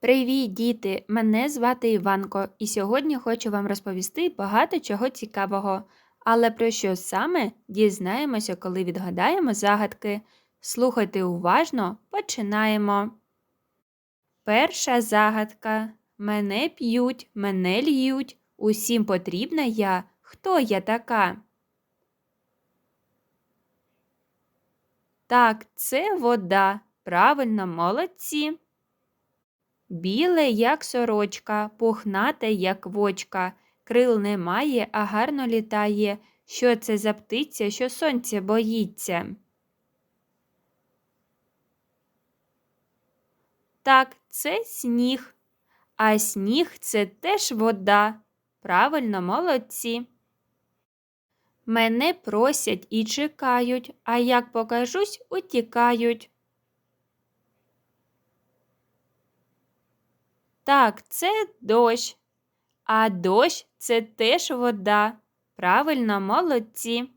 Привіт, діти! Мене звати Іванко, і сьогодні хочу вам розповісти багато чого цікавого. Але про що саме дізнаємося, коли відгадаємо загадки. Слухайте уважно, починаємо. Перша загадка. Мене п'ють, мене льють. Усім потрібна я. Хто я така? Так, це вода. Правильно, молодці. Біле, як сорочка, пухнате, як вочка, крил немає, а гарно літає. Що це за птиця, що сонця боїться? Так, це сніг. А сніг це теж вода. Правильно, молодці. Мене просять і чекають, а як покажусь, утікають. Так, це дощ. А дощ це теж вода. Правильно, молодці.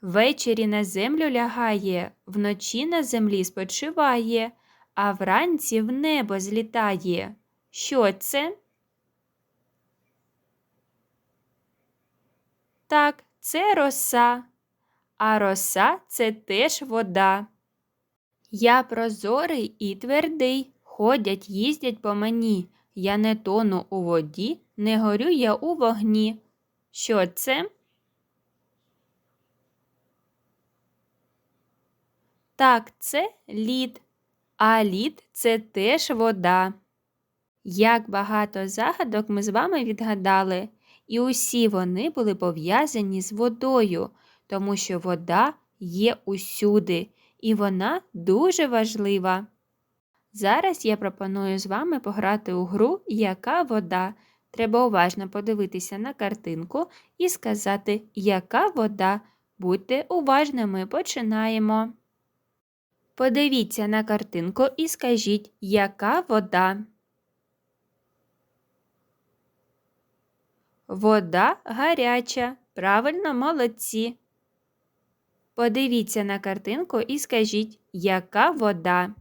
Ввечері на землю лягає, вночі на землі спочиває, а вранці в небо злітає. Що це? Так, це роса. А роса це теж вода. Я прозорий і твердий. Ходять, їздять по мені. Я не тону у воді, не горю я у вогні. Що це? Так, це лід, а лід це теж вода. Як багато загадок ми з вами відгадали, і усі вони були пов'язані з водою, тому що вода є усюди, і вона дуже важлива. Зараз я пропоную з вами пограти у гру Яка вода. Треба уважно подивитися на картинку і сказати, яка вода. Будьте уважними, починаємо. Подивіться на картинку і скажіть, яка вода. Вода гаряча. Правильно, молодці. Подивіться на картинку і скажіть, яка вода.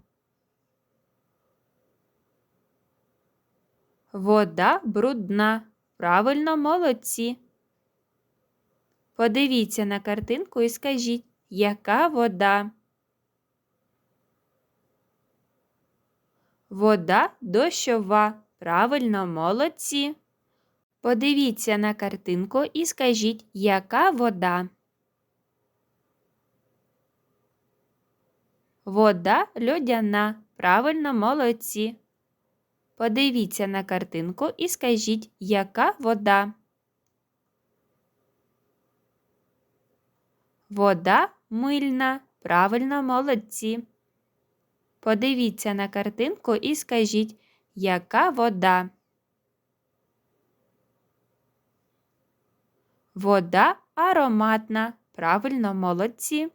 Вода брудна. Правильно, молодці. Подивіться на картинку і скажіть, яка вода? Вода дощова. Правильно, молодці. Подивіться на картинку і скажіть, яка вода? Вода льодяна. Правильно, молодці. Подивіться на картинку і скажіть, яка вода? Вода мильна. Правильно, молодці. Подивіться на картинку і скажіть, яка вода? Вода ароматна. Правильно, молодці.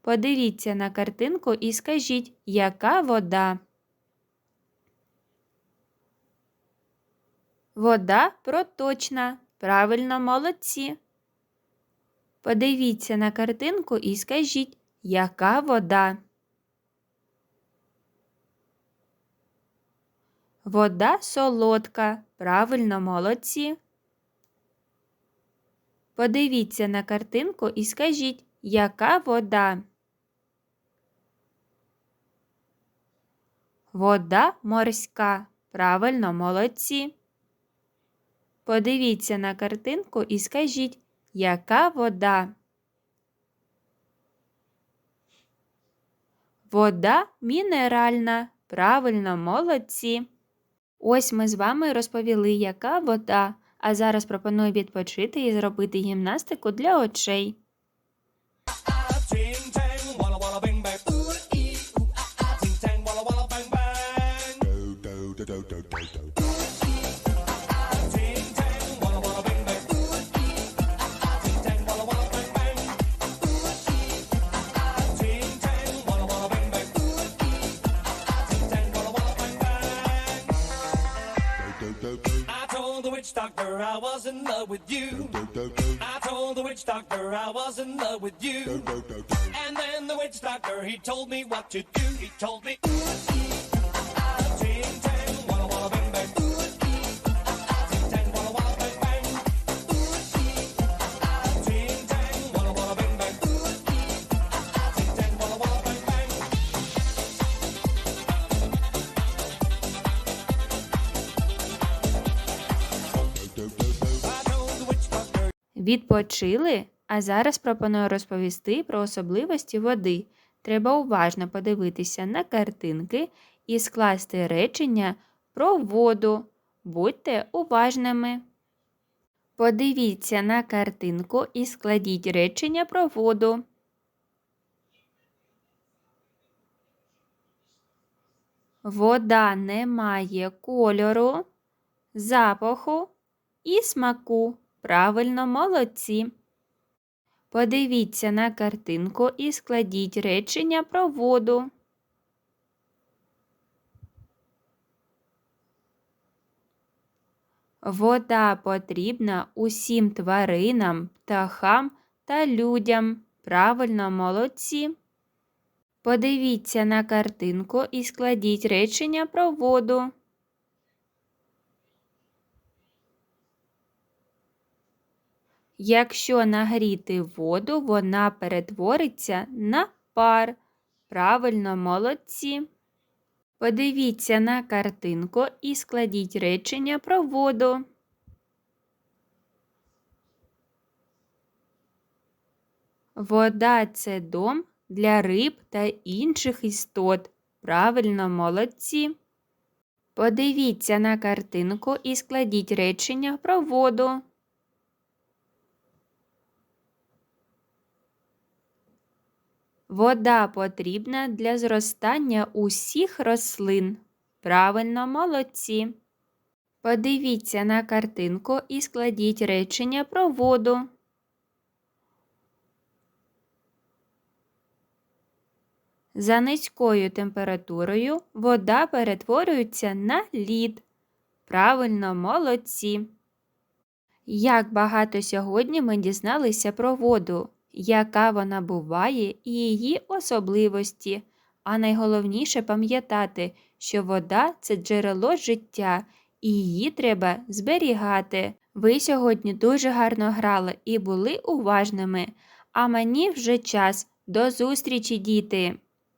Подивіться на картинку і скажіть, яка вода? Вода проточна. Правильно, молодці. Подивіться на картинку і скажіть, яка вода? Вода солодка. Правильно, молодці. Подивіться на картинку і скажіть, яка вода? Вода морська. Правильно, молодці. Подивіться на картинку і скажіть, яка вода? Вода мінеральна. Правильно, молодці. Ось ми з вами розповіли, яка вода. А зараз пропоную відпочити і зробити гімнастику для очей. Ting tang, walla walla bing bang. He told me what to do. He told me, ooh, Відпочили? А зараз пропоную розповісти про особливості води. Треба уважно подивитися на картинки і скласти речення про воду. Будьте уважними. Подивіться на картинку і складіть речення про воду. Вода не має кольору, запаху і смаку. Правильно, молодці. Подивіться на картинку і складіть речення про воду. Вода потрібна усім тваринам, птахам та людям. Правильно, молодці. Подивіться на картинку і складіть речення про воду. Якщо нагріти воду, вона перетвориться на пар. Правильно, молодці. Подивіться на картинку і складіть речення про воду. Вода це дом для риб та інших істот. Правильно, молодці. Подивіться на картинку і складіть речення про воду. Вода потрібна для зростання усіх рослин. Правильно, молодці. Подивіться на картинку і складіть речення про воду. За низькою температурою вода перетворюється на лід. Правильно, молодці. Як багато сьогодні ми дізналися про воду, яка вона буває і її особливості. А найголовніше пам'ятати, що вода це джерело життя, і її треба зберігати. Ви сьогодні дуже гарно грали і були уважними. А мені вже час. До зустрічі, діти!